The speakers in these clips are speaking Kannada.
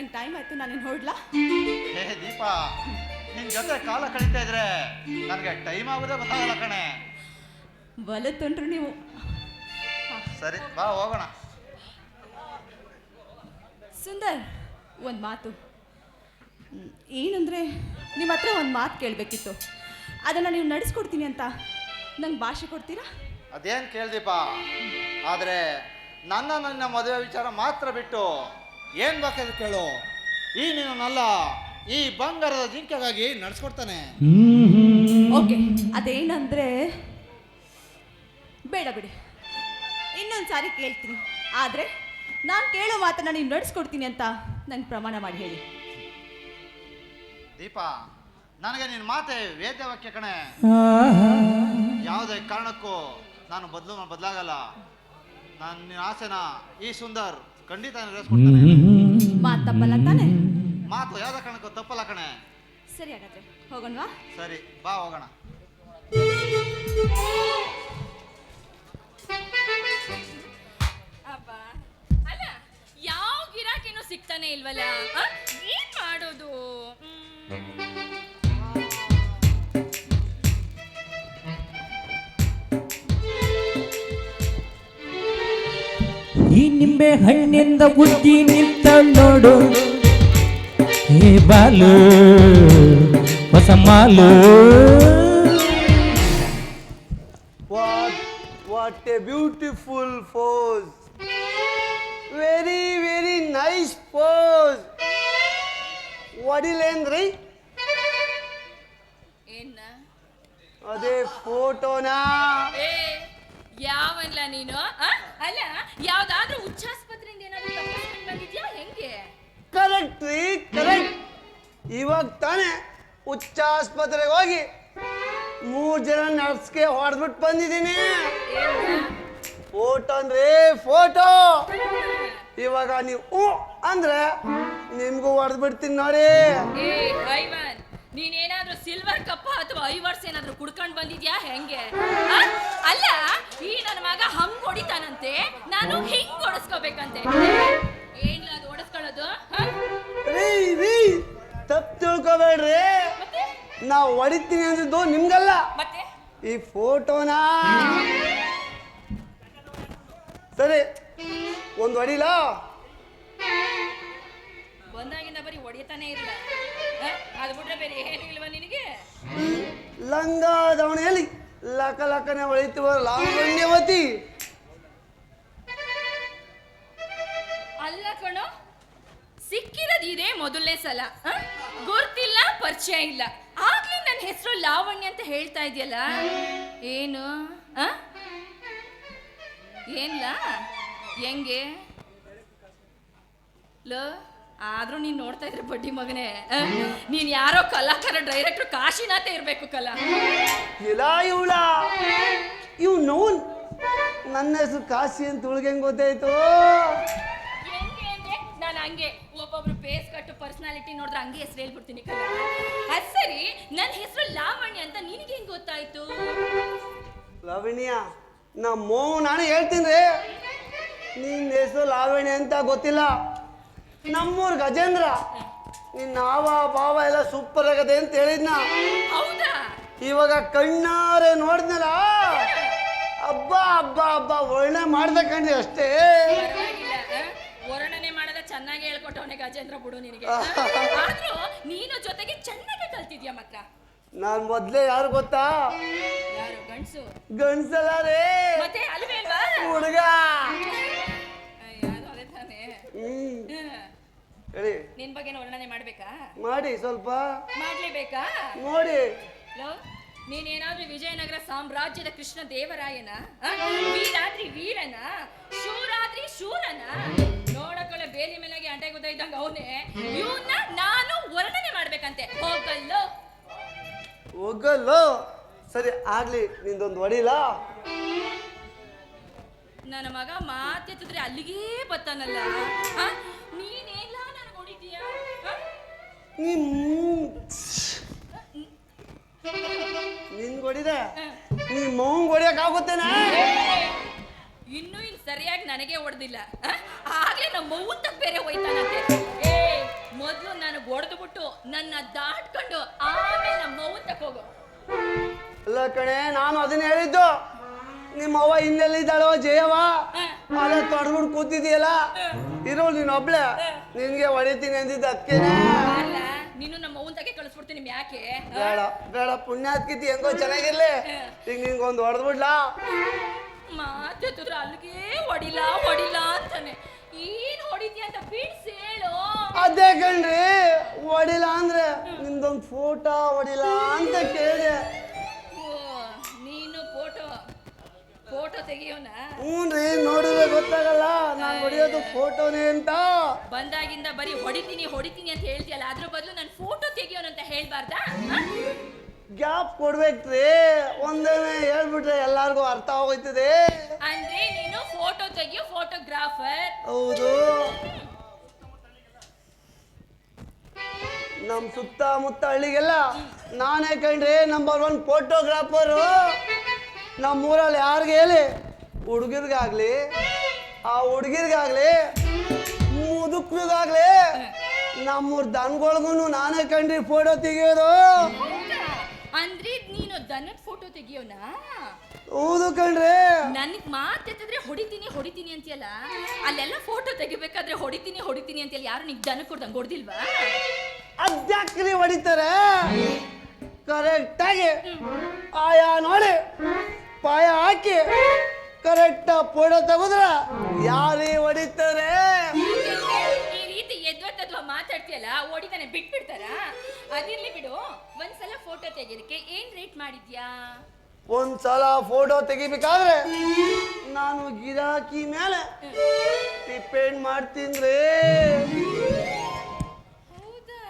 ನಂಗೆ ಟೈಮ್ ಆಯ್ತು ನಾನು ನೋಡ್ಲಾ ಹೇ ದೀಪ ನಿನ್ ಜೊತೆ ಕಾಲ ಕಳೀತಾ ಇದ್ರೆ ನನಗೆ ಟೈಮ್ ಆಗೋದೇ ಗೊತ್ತಾಗಲ್ಲ ಕಣೆ. ಬಲತ್ತೊಂಡ್ರು ನೀವು. ಸರಿ ಬಾ ಹೋಗೋಣ. ಸುಂದರ್ ಒಂದು ಮಾತು. ಹ್ಮ್, ಏನಂದರೆ ನಿಮ್ಮ ಹತ್ರ ಒಂದು ಮಾತು ಕೇಳಬೇಕಿತ್ತು. ಅದನ್ನು ನೀವು ನಡೆಸ್ಕೊಡ್ತೀನಿ ಅಂತ. ನಂಗೆ ಭಾಷೆ ಕೊಡ್ತೀರಾ? ಅದೇನ್ ಕೇಳ್ದೀಪ ಆದರೆ ನನ್ನ ನನ್ನ ಮದುವೆ ವಿಚಾರ ಮಾತ್ರ ಬಿಟ್ಟು ಏನ್ ಬೇಕಾದ್ರು ಕೇಳು. ಈ ನಿನ್ನಲ್ಲ ಈ ಬಂಗಾರದ ಜಿಂಕೆಗಾಗಿ ನಡ್ಸ್ಕೊಡ್ತಾನೆ. ಓಕೆ ಅದೇನಂದ್ರೆ ಬೇಡ ಬಿಡಿ. ಇನ್ನೊಂದು ಸಾರಿ ಕೇಳ್ತೀನಿ. ಆದರೆ ನಾನು ಕೇಳೋ ಮಾತನ್ನ ನೀನು ನಡೆಸ್ಕೊಡ್ತೀನಿ ಅಂತ ನಂಗೆ ಪ್ರಮಾಣ ಮಾಡಿ ಹೇಳಿ. ದೀಪ ನನಗೆ ನಿನ್ನ ಮಾತೆ ವೇದ್ಯವಾಕ್ಯ ಕಣೆ. ಯಾವುದೇ ಕಾರಣಕ್ಕೂ ನಾನು ಬದಲು ಬದಲಾಗಲ್ಲ. ನಾನು ನಿನ್ನ ಆಸೆನ ಈ ಸುಂದರ್ ಖಂಡಿತ ಮಾತು ತಪ್ಪಲ್ಲ ತಾನೆ? ಮಾತು ಯಾವುದೇ ಕಾರಣಕ್ಕೂ ತಪ್ಪಲ್ಲ ಕಣೆ. ಸರಿ ಹಾಗಾದ್ರೆ ಹೋಗೋಣವಾ? ಸರಿ ಬಾ ಹೋಗೋಣ. ಅಬ್ಬಾ ಅಲ್ಲ ಯಾವ ಗಿರಾಕಿನೂ ಸಿಗ್ತಾನೆ ಇಲ್ವಲ್ಲ ನಿಂಬೆ ಹಣ್ಣಿಂದ ಬುದ್ಧಿ ನಿಂತ ನೋಡು. ಏ ಬಾಲು ಹೊಸ ಮಾಲು. What what beautiful beautiful very very nice nice pose. ವಡಿಲೇಂದ್ರಿ ಏನ್ನ ಅದೇ ಫೋಟೋನಾ ಯಾವಲ್ಲ ಯಾವನ್ಲ ನೀನು ಆ? ಅಲ್ಲ ಯಾವ್ದಾದ್ರೂ ಉಚ್ಚಾಸ್ಪತ್ರೆಯಿಂದ ಏನಾದ್ರೂ ತಪ್ಪಿಸ್ಕೊಂಡ್ ಬಂದಿದ್ಯಾ? ಹೆಂಗೆ? ಕರೆಕ್ಟ್ ರೀ ಕರೆಕ್ಟ್ ಇವಾಗ ತಾನೇ ಹುಚ್ಚಾಸ್ಪತ್ರೆಗೆ ಹೋಗಿ ಮೂರು ಜನ ನರ್ಸ್ಗೆ ಹೊಡೆದ್ಬಿಟ್ಟು ಬಂದಿದ್ದೀನಿ. ಫೋಟೋ ಅಂದ್ರೆ ಫೋಟೋ ಇವಾಗ ನೀವು ಹ್ಞೂ ಅಂದ್ರೆ ನಿಮ್ಗೂ ಹೊಡೆದ್ಬಿಡ್ತೀನಿ ನೋಡಿ. ಏ ಐವನ್ ನೀನೇನಾದ್ರೂ ಸಿಲ್ವರ್ ಕಪ್ಪ ಅಥವಾ ಐವರ್ಸ್ ಏನಾದ್ರೂ ಕುಡ್ಕೊಂಡು ಬಂದಿದ್ಯಾ? ಹೆಂಗೆ? ಆ? ಅಲ್ಲ ಈ ನನ್ನ ಮಗ ಹಂಗ್ ಹೊಡಿತಾನಂತೆ ನಾನು ಹಿಂಗ್ ಓಡಿಸ್ಕೋಬೇಕಂತೆ? ಏನ್ಲ ಅದು ಓಡಿಸ್ಕೊಳ್ಳೋದು? ರೀ ರೀ ತಪ್ಪು ತಿಳ್ಕೊಬೇಡ್ರಿ. ಮತ್ತೆ? ನಾವು ಹೊಡಿತೀನಿ ಅಂದಿದ್ದು ನಿಮ್ಗಲ್ಲ. ಮತ್ತೆ? ಈ ಫೋಟೋನಾ? ಸರಿ ಒಂದು ಹೊಡಿಲ? ಬಂದಾಗಿಂದ ಬರೀ ಹೊಡಿತಾನೆ ಇಲ್ಲ. ಆ? ಅದು ಬಿಟ್ರೆ ಬೇರೆ ಏನು ಇಲ್ವಾ ನಿನಗೆ? ಲಂಗ ದಾವಣೆಯಲ್ಲಿ ಲಕ ಲಕನೆ ಲಾಂಗ್ ಲಾವಣ್ಯವತಿ ಇದೇ ಮೊದಲನೇ ಸಲ? ಗುರ್ತಿಲ್ಲ ಪರಿಚಯ ಇಲ್ಲ. ಆಗ್ಲೇ ನನ್ನ ಹೆಸರು ಲಾವಣ್ಯ ಅಂತ ಹೇಳ್ತಾ ಇದೆಯಲ್ಲ? ಏನು? ಏನ್ಲ? ಹೆಂಗೆ? ಲ ಆದ್ರೂ ನೀನ್ ನೋಡ್ತಾ ಇದ್ರೆ ಬಡ್ಡಿ ಮಗನೇ? ನೀನ್ ಯಾರೋ ಕಲಾಕಾರ ಡೈರೆಕ್ಟರ್ ಕಾಶಿನಾಥ ಇರ್ಬೇಕು ಕಲಾ. ಇಲ್ಲ ಇವಳ? ಇವ್ ನೋನ್? ನನ್ನ ಹೆಸರು ಕಾಶಿ ಅಂತ ಉಳ್ಗೆ ಗೊತ್ತಾಯ್ತು? ನಾನು ಹಂಗೆ. ಒಬ್ಬೊಬ್ರು ಫೇಸ್ ಕಟ್ಟು ಪರ್ಸನಾಲಿಟಿ ನೋಡಿದ್ರೆ ಹಂಗೆ ಹೆಸರು ಹೇಳ್ಬಿಡ್ತೀನಿ ಕಲ ಅದ್ ಸರಿ ನನ್ನ ಹೆಸರು ಲಾವಣ್ಯ ಅಂತ ನಿನಗೆ ಹೆಂಗ್ ಗೊತ್ತಾಯ್ತು? ಲಾವಣ್ಯ ನಮ್ಮ ನಾನು ಹೇಳ್ತೀನಿ. ರೀ ನಿನ್ನ ಹೆಸರು ಲಾವಣ್ಯ ಅಂತ ಗೊತ್ತಿಲ್ಲ. ನಮ್ಮೂರ್ ಗಜೇಂದ್ರ. ನಿನ್ನ ಆವ ಭಾವ ಎಲ್ಲ ಸೂಪರ್ ಆಗದೆ ಅಂತ ಹೇಳಿದ್ನ. ಹೌದಾ? ಇವಾಗ ಕಣ್ಣಾರೆ ನೋಡಿದ್ನಲ್ಲ? ಹಬ್ಬ ಹಬ್ಬ ಹಬ್ಬ ಒಳ್ಳೆ ಮಾಡ್ದೆ ಕಣ್ರಿ ಅಷ್ಟೇ ಪರವಾಗಿಲ್ಲ ಆ? ವರ್ಣನೆ ಮಾಡದ ಹೇಳ್ಕೊಟ್ಟವನೆ ಗಜೇಂದ್ರ ಬಿಡು ನಿನಗೆ. ಆದ್ರೂ ನೀನು ಜೊತೆಗೆ ಚೆನ್ನಾಗಿ ಕಲ್ತಿದ್ಯಾ ಮಾತ್ರ ನಾನ್ ಮೊದ್ಲೇ ಯಾರು ಗೊತ್ತಾ? ಯಾರು ಗಂಡ್ಸು? ಗಂಡ್ಸಲ್ಲ ರೇ ಮತ್ತೆ ಅಲ್ವೇ ಅಲ್ವಾ? ಹುಡುಗ. ಅದೇ ತಾನೇ. ಹೇಳಿ. ನಿನ್ ಬಗ್ಗೆ ವರ್ಣನೆ ಮಾಡ್ಬೇಕಾ? ಮಾಡಿ ಸ್ವಲ್ಪ. ಮಾಡ್ಲೇಬೇಕಾ? ನೋಡಿ. ಲೋ, ನೀನೇನಾದ್ರೂ ವಿಜಯನಗರ ಸಾಮ್ರಾಜ್ಯದ ಕೃಷ್ಣ ದೇವರಾಯನ? ವೀರಾದ್ರಿ ವೀರನ ಶೂರಾದ್ರಿ ಶೂರನ? ಬೇಲಿ ಮೇಲಾಗಿ ಅಂಟೆ ಗುದ್ದ ಇದ್ದಂಗ ಅವನೇ ಇವನ್ನ ನಾನು ವರ್ಣನೆ ಮಾಡ್ಬೇಕಂತೆ. ಹೋಗಲ್ಲೋ. ಹೋಗಲ್ಲೋ. ಸರಿ ಆಗ್ಲಿ ನಿಂದೊಂದು ಹೊಡಿಲ? ನನ್ನ ಮಗ ಮಾತೆತ್ತಿದ್ರೆ ಅಲ್ಲಿಗೇ ಬತ್ತಾನಲ್ಲ? ನೀನೇಲ್ಲ ನನಗೆ ಹೊಡಿತೀಯ ನಿನ್ ಹೊಡಿದೆ? ನೀನ್ ಮೌಂಗ್ ಹೊಡಿಯಕ್ ಆಗುತ್ತೇನ? ಸರಿಯಾಗಿ ನನಗೆ ಹೊಡೆದಿಲ್ಲ. ಆಗ್ಲೇ ನಮ್ಮ ತಕ್ಕ ಬೇರೆ ಹೋಯ್ತಾನಂತೆ. ಏ ಮೊದಲು ನಾನು ಹೊಡೆದು ಬಿಟ್ಟು ನನ್ನ ದಾಟ್ಕೊಂಡು ಆಮೇಲೆ ನಮ್ಮ ತಕ್ಕ ಹೋಗು. ಅಲ್ಲ ಕಣೆ ನಾನು ಅದನ್ನ ಹೇಳಿದ್ದು. ನಿಮ್ಮ ಅವ್ವ ಹಿಂದೆಲ್ಲಿದ್ದಾಳೋ ಜಯವ ಅಲ್ಲ ತೊಡ್ಬಿಟ್ಟು ಕೂತಿದೀಯಲ್ಲ ಇರೋ ನೀನು ಒಬ್ಳೆ. ನಿನ್ಗೆ ಹೊಡಿತೀನಿ ಅಂದಿದ್ದ ಅದಕ್ಕೇನೆ ಅಲ್ಲ ನೀನು ನಮ್ಮ ಅವ್ವನ್ ತಗೆ ಕಳಿಸ್ಬಿಡ್ತೀನಿ ನಿಮ್ ಯಾಕೆ? ಬೇಡ ಬೇಡ ಪುಣ್ಯಾತ್ಕಿತಿ ಹೆಂಗೋ ಚೆನ್ನಾಗಿರ್ಲಿ. ಈಗ ನಿನ್ಗೊಂದು ಹೊಡೆದ್ಬಿಡ್ಲಾ? ಮಾತಾಡಿದ್ರೆ ಅಲ್ಲಿಗೆ ಹೊಡಿಲ ಹೊಡಿಲ್ಲ ಅಂತಾನೆ. ಏನ್ ಹೊಡಿತೀಯ ಅಂತ ಬಿಡ್ಸಿ ಹೇಳು. ಅದೇ ಕಣ್ರಿ ಹೊಡಿಲ್ಲ ಅಂದ್ರೆ ನಿಮ್ದೊಂದು ಫೋಟೋ ಹೊಡಿಲ್ಲ ಅಂತ ಕೇಳಿದೆ. ಓ, ನೀನು ಫೋಟೋ ಫೋಟೋ ತೆಗಿಯೋಣ ಹ್ಞೂನ್ರಿ ನೋಡಿದ್ರೆ ಗೊತ್ತಾಗಲ್ಲ ನಾನು ಹೊಡಿಯೋದು ಫೋಟೋನೇ ಅಂತ. ಬಂದಾಗಿಂದ ಬರೀ ಹೊಡಿತೀನಿ ಹೊಡಿತೀನಿ ಅಂತ ಹೇಳ್ತೀಯಲ್ಲ ಅದ್ರ ಬದಲು ನಾನು ಫೋಟೋ ತೆಗಿಯೋಣ ಅಂತ ಹೇಳ್ಬಾರ್ದಾ ಗ್ಯಾಪ್ ಕೊಡ್ಬೇಕ್ರಿ. ಒಂದೇನೆ ಹೇಳ್ಬಿಟ್ರೆ ಎಲ್ಲಾರ್ಗೂ ಅರ್ಥ ಆಗೋಯ್ತದೆ. ಅಂದ್ರೆ ನೀನು ಫೋಟೋ ತೆಗಿಯೋ ಫೋಟೋಗ್ರಾಫರ್ ಹೌದು. ನಮ್ ಸುತ್ತಮುತ್ತ ಹಳ್ಳಿಗೆಲ್ಲ ನಾನೇ ಕಂಡ್ರಿ ನಂಬರ್ ಒನ್ ಫೋಟೋಗ್ರಾಫರು ನಮ್ಮೂರಲ್ಲಿ ಯಾರಿಗೆ ಹೇಳಿ? ಹುಡುಗಿರ್ಗಾಗ್ಲಿ ಆ ಹುಡುಗಿರ್ಗಾಗ್ಲಿ ಮುದುಕ್ರಿಗಾಗ್ಲಿ ನಮ್ಮೂರ್ ದನ್ಗಳ್ಗೂ ನಾನೇ ಕಂಡ್ರಿ ಫೋಟೋ ತೆಗಿಯೋದು. ನೀನು ದನದ ಫೋಟೋ ತೆಗಿಯೋಣ ಹೌದು ಕಣ್ರೆ. ನನಗ್ ಮಾತೆತ್ತಿದ್ರೆ ಹೊಡಿತೀನಿ ಹೊಡಿತೀನಿ ಅಂತೀಯಲ್ಲ? ಅಲ್ಲೆಲ್ಲ ಫೋಟೋ ತೆಗಿಬೇಕಾದ್ರೆ ಹೊಡಿತೀನಿ ಹೊಡಿತೀನಿ ಅಂತೀಯಲ್ಲ? ಯಾರು ನಿಗ್ ದನ ಕೊಡ್ದಂಗೆ ಹೊಡ್ದಿಲ್ವಾ? ಅದ್ಯಾಕ್ರಿ ಹೊಡಿತಾರೆ? ಕರೆಕ್ಟಾಗಿ ಆಯಾ ನೋಡಿ. ಪಾಯ ಹಾಕಿ ಕರೆಕ್ಟ್ ಫೋಟೋ ತಗೋದ್ರ ಯಾರೇ ಹೊಡಿತಾರೆ? ಈ ರೀತಿ ಎದ್ವತ್ತದ್ವ ಮಾತಾಡ್ತೀಯಲ್ಲ ಹೊಡಿತಾನೆ ಬಿಟ್ಬಿಡ್ತಾರ? ಅದಿರ್ಲಿ ಬಿಡು ಒಂದ್ಸಲ ಫೋಟೋ ತೆಗೆದಕ್ಕೆ ಏನ್ ರೇಟ್ ಮಾಡಿದ್ಯಾ? ಒಂದ್ಸಲ ಫೋಟೋ ತೆಗಿಬೇಕಾದ್ರೆ ನಾನು ಗಿರಾಕಿ ಮೇಲೆ ಡಿಪೆಂಡ್ ಮಾಡ್ತೀನಿ ಹೌದಾ?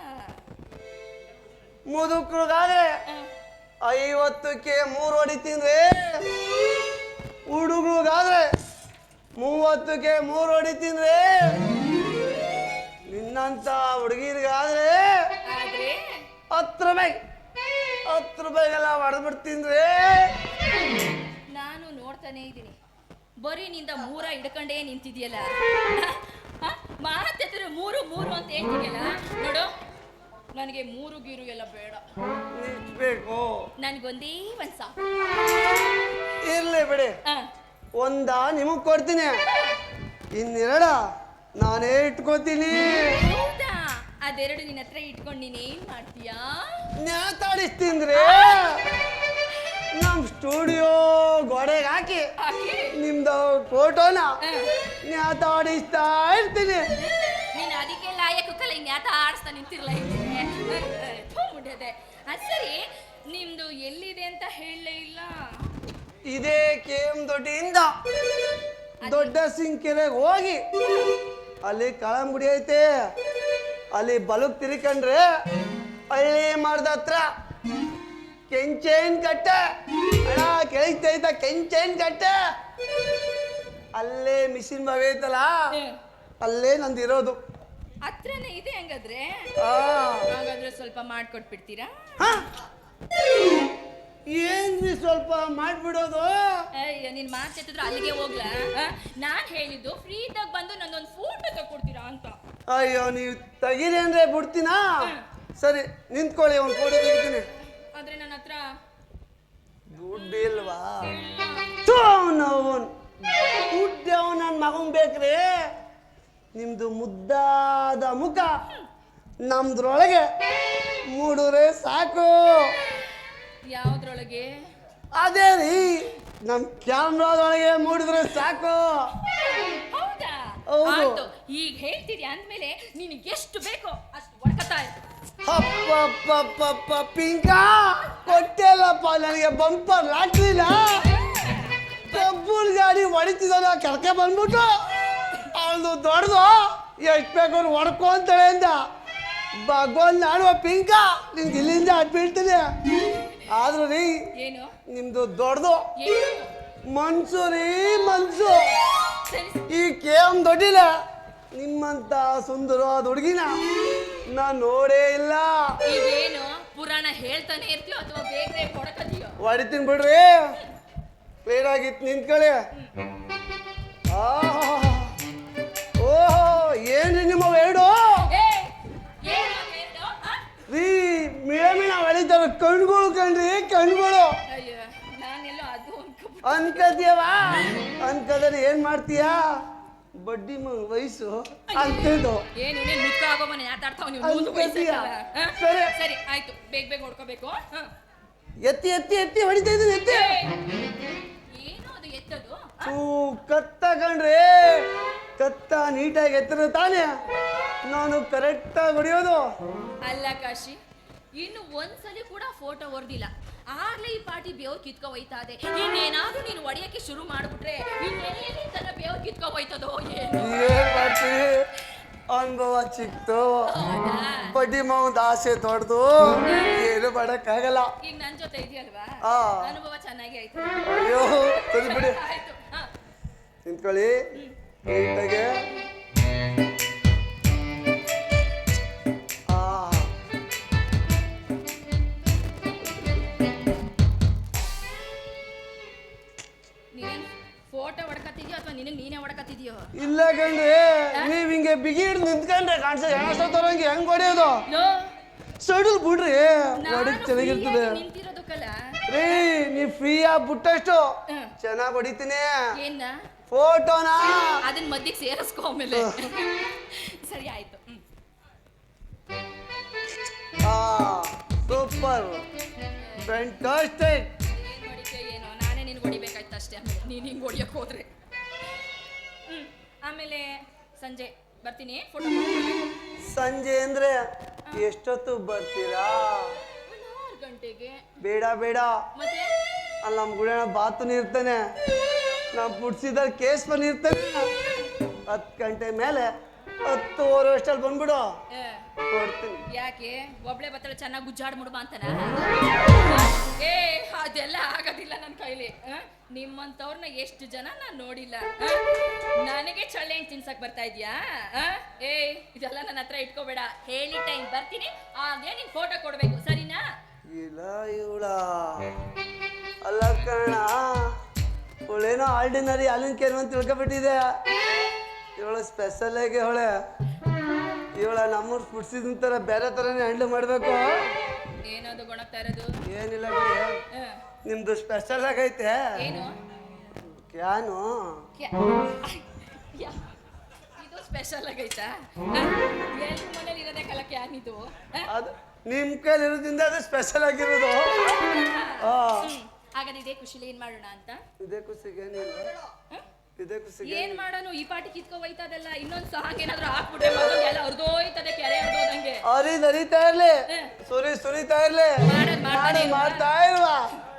ಮುದುಕ್ರಿಗಾದ್ರೆ ಐವತ್ತಕ್ಕೆ ಮೂರು ಹೊಡಿತೀನಿ ಹುಡುಗರಿಗಾದ್ರೆ ಮೂವತ್ತಕ್ಕೆ ಮೂರು ಹೊಡಿತೀನಿ ನಿನ್ನಂತ ಹುಡುಗಿರಿಗಾದ್ರೆ ಹತ್ತು ರೂಪಾಯಿ ಹತ್ತು ರೂಪಾಯಿಗೆಲ್ಲ ನಾನು ನೋಡ್ತಾನೆ ಇದ್ದೀನಿ. ಬರೀ ನಿಂದ ಮೂರ ಹಿಡ್ಕೊಂಡೇ ನಿಂತಿದ್ಯಲ್ಲ. ಮಾತೆತ್ತಿದ್ರೆ ಮೂರು ಮೂರು ಅಂತ ಹೇಳ್ತಿದ್ಯಲ್ಲ? ನೋಡು ನನಗೆ ಮೂರು ಗೀರು ಎಲ್ಲ ಬೇಡ. ನಿಲ್ಸ್ಬೇಕು ನನ್ಗೊಂದೇ ಒಂದ್ ಸಾಕು. ಇರ್ಲಿ ಬಿಡಿ. ಆ, ಒಂದ ನಿಮಗ್ ಕೊಡ್ತೀನಿ. ಇನ್ನೆರಡ ನಾನೇ ಇಟ್ಕೋತೀನಿ. ಅದೆರಡು ನಿನ್ನ ಹತ್ರ ಇಟ್ಕೊಂಡು ಏನ್ ಮಾಡ್ತೀಯಾ? ನ್ಯಾತಾಡಿಸ್ತೀನ್ರಿ ನಮ್ ಸ್ಟುಡಿಯೋ ಗೋಡೆಗೆ ಹಾಕಿ ಹಾಕಿ? ನಿಮ್ದು ಫೋಟೋನ ನ್ಯಾತಾಡಿಸ್ತಾ ಇರ್ತೀನಿ. ನೀನು ಅದಕ್ಕೆ ಲಾಯಕು ಕಲೆ ನ್ಯಾತ ಆಡಿಸ್ತಾ ನಿಂತಿರ್ಲ ಅದ್ ಸರಿ ನಿಮ್ದು ಎಲ್ಲಿದೆ ಅಂತ ಹೇಳಲೇ ಇಲ್ಲ. ಇದೇ ಕೆ ಎಂ ದೊಡ್ಡಿಯಿಂದ ದೊಡ್ಡ ಸಿಂಕೆರೆಗೆ ಹೋಗಿ ಅಲ್ಲಿ ಕಳಂಗುಡಿ ಐತೆ. ಅಲ್ಲಿ ಬಲಕ್ ತಿರ್ಕಂಡ್ರೆ ಹಳ್ಳಿ ಮರದ ಹತ್ರ ಕೆಂಚೇನ್ ಕಟ್ಟೆ. ಅಣ್ಣ ಕೇಳಿಸ್ತೈತ ಕೆಂಚೇನ್ ಕಟ್ಟೆ. ಅಲ್ಲೇ ಮಿಷಿನ್ ಬಾವಿ ಐತಲ್ಲ ಅಲ್ಲೇ ನಂದಿರೋದು ಹತ್ರನೇ ಇದೆ ಹಂಗಾದ್ರೆ? ಆ ಹಾಗಾದ್ರೆ ಸ್ವಲ್ಪ ಮಾಡ್ಕೊಟ್ಬಿಡ್ತೀರಾ? ಹ? ಏನ್ರಿ ಸ್ವಲ್ಪ ಮಾಡ್ಬಿಡೋದು? ಅಯ್ಯೋ ನಿನ್ ಮಾತೆತ್ತಿದ್ರು ಅಲ್ಲಿಗೆ ಹೋಗ್ಲಾ? ಆ? ನಾನ್ ಹೇಳಿದ್ದು ಫ್ರೀ ಇದ್ದಾಗ ಬಂದು ನಂದೊಂದು ಫೋಟೋ ತಗೊಡ್ತೀರಾ ಅಂತ. ಅಯ್ಯೋ ನೀವು ತೆಗೀರಿ ಅಂದ್ರೆ ಬಿಡ್ತೀನಾ? ಸರಿ ನಿಂತ್ಕೊಳ್ಳಿ ಒಂದು ಕೋಡಿ ತೆಗಿತೀನಿ. ಆದ್ರೆ ನನ್ನ ಹತ್ರ ದುಡ್ಡಿಲ್ವಾ ನೋವನ್ ದುಡ್ಡು ನನ್ನ ಮಗನ್ ಬೇಕ್ರಿ? ನಿಮ್ದು ಮುದ್ದಾದ ಮುಖ ನಮ್ದ್ರೊಳಗೆ ಮೂಡಿದ್ರೆ ಸಾಕು. ಯಾವ್ದ್ರೊಳಗೆ? ಅದೇ ರೀ ನಮ್ ಕ್ಯಾಮ್ರಾದೊಳಗೆ ಮೂಡಿದ್ರೆ ಸಾಕು. ಹೌದಾ. ಆಯ್ತು. ಈಗ ಹೇಳ್ತಿದ್ಯಾ ಅಂದ್ಮೇಲೆ ನಿನಗೆ ಎಷ್ಟು ಬೇಕೋ ಅಷ್ಟು ಹೊಡ್ಕತಾ ಇರು. ಅಪ್ಪಪ್ಪಪ್ಪಪ್ಪ ಪಿಂಕ ಕೊಟ್ಟೆಲ್ಲಪ್ಪ ನನಗೆ ಬಂಪರ್ ಲಾಟ್ರಿನ ಕಬ್ಬುಲ್ ಗಾಡಿ ಹೊಡಿತಿದ್ದಾನ ಕರ್ಕೆ ಬಂದ್ಬಿಟ್ಟು. ಅವನು ದೊಡ್ಡದು ಎಷ್ಟು ಬೇಕು ಅವ್ನು ಹೊಡ್ಕೊ ಅಂತಾಳೆ ಅಂದ. ಭಗವನ್ ಆಡುವ ಪಿಂಕ ನಿಂಗೆ ಇಲ್ಲಿಂದ ಅಡ್ಬಿಡ್ತೀನಿ ಆದ್ರೂ ರೀ ಏನು? ನಿಮ್ದು ದೊಡ್ಡದು. ಏನು? ಮನ್ಸು ರೀ ಮನ್ಸು. ಈ ಕೆ ಎಂ ದೊಡ್ಡಿಲ ನಿಮ್ಮಂತ ಸುಂದರವಾದ ಹುಡುಗಿನ ನಾನು ನೋಡೇ ಇಲ್ಲ. ಈಗೇನು ಪುರಾಣ ಹೇಳ್ತಾನೆ ಇರ್ತೀಯೋ ಅಥವಾ ಬೇಗ ಕೊಡಕತ್ತೀಯೋ? ಹೊಡಿತೀನಿ ಬಿಡ್ರಿ. ಕ್ಲಿಯರ್ ಆಗಿತ್ತು ನಿಂತ್ಕೊಳ್ಳಿ. ಓಹೋ ಏನ್ರಿ ನಿಮ್ಮ ಎರಡು? ರೀ ಮಿಳ ಮಿಳ ಹೊಡಿತಾರ ಕಣ್ಗಳು ಕಣ್ರಿ ಕಣ್ಗಳು ಅನ್ಕದ್ಯವ? ಅನ್ಕದ್ರೆ ಏನ್ ಮಾಡ್ತೀಯಾ? ಬಡ್ಡಿ ಮ ವಯಸ್ಸು ಅಂತಿದ್ದು ಏನು ನೀನು ಮುದ್ಕ ಆಗೋ ಮನೆ ಆಟಾಡ್ತಾವ ನೀವು? ಮುಂದೆ? ಸರಿ. ಸರಿ ಆಯ್ತು. ಬೇಗ ಬೇಗ ಹೊಡ್ಕೋಬೇಕು. ಎತ್ತಿ ಎತ್ತಿ ಎತ್ತಿ ಹೊಡಿತಾ ಇದ್ದೀನಿ ಎತ್ತಿ. ಏನು ಅದು ಎತ್ತದು? ಚೂ ಕತ್ತ ಕಣ್ರಿ. ಕತ್ತ ನೀಟಾಗಿ ಎತ್ತಿರ ತಾನೇ ನಾನು ಕರೆಕ್ಟಾಗಿ ಹೊಡಿಯೋದು. ಅಲ್ಲ ಕಾಶಿ ಇನ್ನು ಒಂದ್ಸಲಿ ಕೂಡ ಫೋಟೋ ಹೊರ್ದಿಲ್ಲ ಆಗ್ಲೇ ಈ ಪಾರ್ಟಿ ಬೇವ್ ಕಿತ್ಕೊ ಹೋಯ್ತಾ ಇದೆ ಇನ್ನೇನಾದ್ರೂ ನೀನು ಒಡೆಯಕ್ಕೆ ಶುರು ಮಾಡ್ಬಿಟ್ರೆ ಇನ್ನೆಲ್ಲಿ ತನ ಬೇವ್ ಕಿತ್ಕೊ ಹೋಯ್ತದೋ ಏನು. ಏನ್ ಮಾಡ್ತೀವಿ ಅನುಭವ ಚಿಕ್ತು. ಹೌದಾ? ಬಡ್ಡಿ ಮಾವಂದ ಆಸೆ ದೊಡ್ಡದು ಏನು ಮಾಡಕ್ಕಾಗಲ್ಲ. ಈಗ ನನ್ ಜೊತೆ ಇದೆಯಲ್ವಾ? ಆ. ಅನುಭವ ಚೆನ್ನಾಗಿ ಆಯ್ತು. ಅಯ್ಯೋ ಸರಿ ಬಿಡಿ. ಆಯ್ತು. ಹ. ನಿಂತ್ಕೊಳ್ಳಿ. ನೀಟಾಗೆ ಫೋಟೋ ಹೊಡ್ಕತ್ತಿದ್ಯೋ ಅಥವಾ ನಿನಗೆ ನೀನೇ ಹೊಡ್ಕತ್ತಿದ್ಯೋ? ಇಲ್ಲ ಕಣ್ರಿ ನೀವ್ ಹಿಂಗೆ ಬಿಗಿ ಹಿಡ್ದು ನಿಂತ್ಕೊಂಡ್ರೆ ಕಾಣಿಸ ಹೆಣ ತರಂಗೆ ಹೆಂಗ್ ಹೊಡೆಯೋದು? ಲೋ. ಸಡಲ್ ಬಿಡ್ರಿ ಹೊಡಿಕ್ ಚೆನ್ನಾಗಿರ್ತದೆ. ನಿಂತಿರೋದಕ್ಕಲ್ಲ. ರೀ ನೀ ಫ್ರೀ ಆಗಿ ಬಿಟ್ಟಷ್ಟು ಹ್ಮ್. ಚೆನ್ನಾಗಿ ಹೊಡಿತೀನಿ. ಏನ? ಫೋಟೋನಾ? ಅದನ್ನ ಮದ್ದಿಗೆ ಸೇರಿಸ್ಕೊ ಆಮೇಲೆ. ಸರಿ ಆಯ್ತು ಹ್ಮ್. ಸೂಪರ್. ಫ್ಯಾಂಟಾಸ್ಟಿಕ್ ನಾನೇ ಹೊಡಿಬೇಕಾಯ್ತು ಅಷ್ಟೇ ಆಮೇಲೆ ನೀನು ಹಿಂಗೆ ಹೊಡಿಯಕ್ಕೆ ಹೋದ್ರೆ. ಹ್ಮ್ ಆಮೇಲೆ ಸಂಜೆ ಬರ್ತೀನಿ. ಫೋಟೋ ಸಂಜೆ ಅಂದ್ರೆ ಎಷ್ಟೊತ್ತು ಬರ್ತೀರಾ? ಒಂದು ಆರು ಗಂಟೆಗೆ. ಬೇಡ ಬೇಡ. ಮತ್ತೆ? ಅಲ್ಲಿ ನಮ್ಮ ಗುಡಣ ಬಾತು ಇರ್ತಾನೆ ನಾವು ಪುಡ್ಸಿದ ಕೇಸ್ ಬಂದಿರ್ತಾನೆ. ಹತ್ತು ಗಂಟೆ ಮೇಲೆ ಹತ್ತುವರೆ ಅಷ್ಟಲ್ಲಿ ಬಂದ್ಬಿಡು. ಕೊಡ್ತೀನಿ. ಯಾಕೆ? ಒಬ್ಳೆ ಬತ್ತಳ ಚೆನ್ನಾಗಿ ಗುಜ್ಜಾಡ್ ಮುಡ್ಬ ಅಂತನ? ಏ ಅದೆಲ್ಲ ಆಗೋದಿಲ್ಲ ನನ್ನ ಕೈಲಿ. ನಿಮ್ಮಂತವ್ರನ್ನ ಎಷ್ಟು ಜನ ನಾನು ನೋಡಿಲ್ಲ. ಆ? ನನಗೆ ಚಳ್ಳೆ ಹಣ್ಣ್ ತಿನ್ಸಕ್ ಬರ್ತಾ ಇದ್ಯಾ? ಆ? ಏ ಇದೆಲ್ಲ ನನ್ನ ಹತ್ರ ಇಟ್ಕೋಬೇಡ. ಹೇಳಿ ಟೈಮ್ ಬರ್ತೀನಿ. ಆಗ್ಲೇ ನಿನ್ ಫೋಟೋ ಕೊಡ್ಬೇಕು. ಸರಿನಾ? ಇಲ್ಲ ಇವಳ. ಅಲ್ಲ ಕಣ ಇವಳೇನೋ ಆರ್ಡಿನರಿ ಹಾಲಿನ ಕೇರ್ ಅಂತ ತಿಳ್ಕೊಬಿಟ್ಟಿದೆ ಇವಳು ಸ್ಪೆಷಲ್ ಆಗಿ ಅವಳೆ. ಇವಳ ನಮ್ಮೂರ್ ಕುಡ್ಸಿದ ಥರ ಬೇರೆ ತರನೇ ಹ್ಯಾಂಡಲ್ ಮಾಡಬೇಕು. ಏನದು ಗೊಣಗ್ತಾ ಇರೋದು? ಏನಿಲ್ಲ ಬಿಡಿ. ಆ, ನಿಮ್ದು ಸ್ಪೆಷಲ್ ಆಗೈತೆ. ಏನು? ಕ್ಯಾನು. ಕ್ಯಾ- ಯಾ- ಇದು ಸ್ಪೆಷಲ್ ಆಗೈತಾ? ಎಲ್ರ ಮನೇಲಿ ಇರೋದೇ ಕಲ ಕ್ಯಾನ್ ಇದು? ಅದು ನಿಮ್ಮ ಕೈಲಿ ಇರೋದ್ರಿಂದ ಅದು ಸ್ಪೆಷಲ್ ಆಗಿರೋದು. ಹ್ಮ್. ಹಾಗಾದ್ರೆ ಇದೇ ಖುಷಿಲಿ ಏನ್ ಮಾಡೋಣ ಅಂತ? ಇದೇ ಖುಷಿಗೆ ಏನಿಲ್ಲ. ಹ? ಇದೇ ಖುಷಿಗೆ ಏನ್ ಮಾಡೋನು? ಈ ಪಾಟಿ ಕಿತ್ಕೊ ಹೋಯ್ತದಲ್ಲ. ಇನ್ನೊಂದ್ ಸಾಂಗ್ ಏನಾದ್ರು ಹಾಕ್ಬಿಟ್ರೆ ಮಗನ್ ಎಲ್ಲ ಹೊರ್ದೋಯ್ತದೆ ಕೆರೆ ಅರ್ಧೋದಂಗೆ ಅರಿ ನರಿತಾ ಇರ್ಲಿ. ಸುರಿ ಸುರಿತಾ ಇರ್ಲಿ. ಮಾಡೋದ್ ಮಾಡ್ತಾನೆ ಮಾಡೋದ್ ಇಲ್ವಾ? ಮಾಡ್ತಾ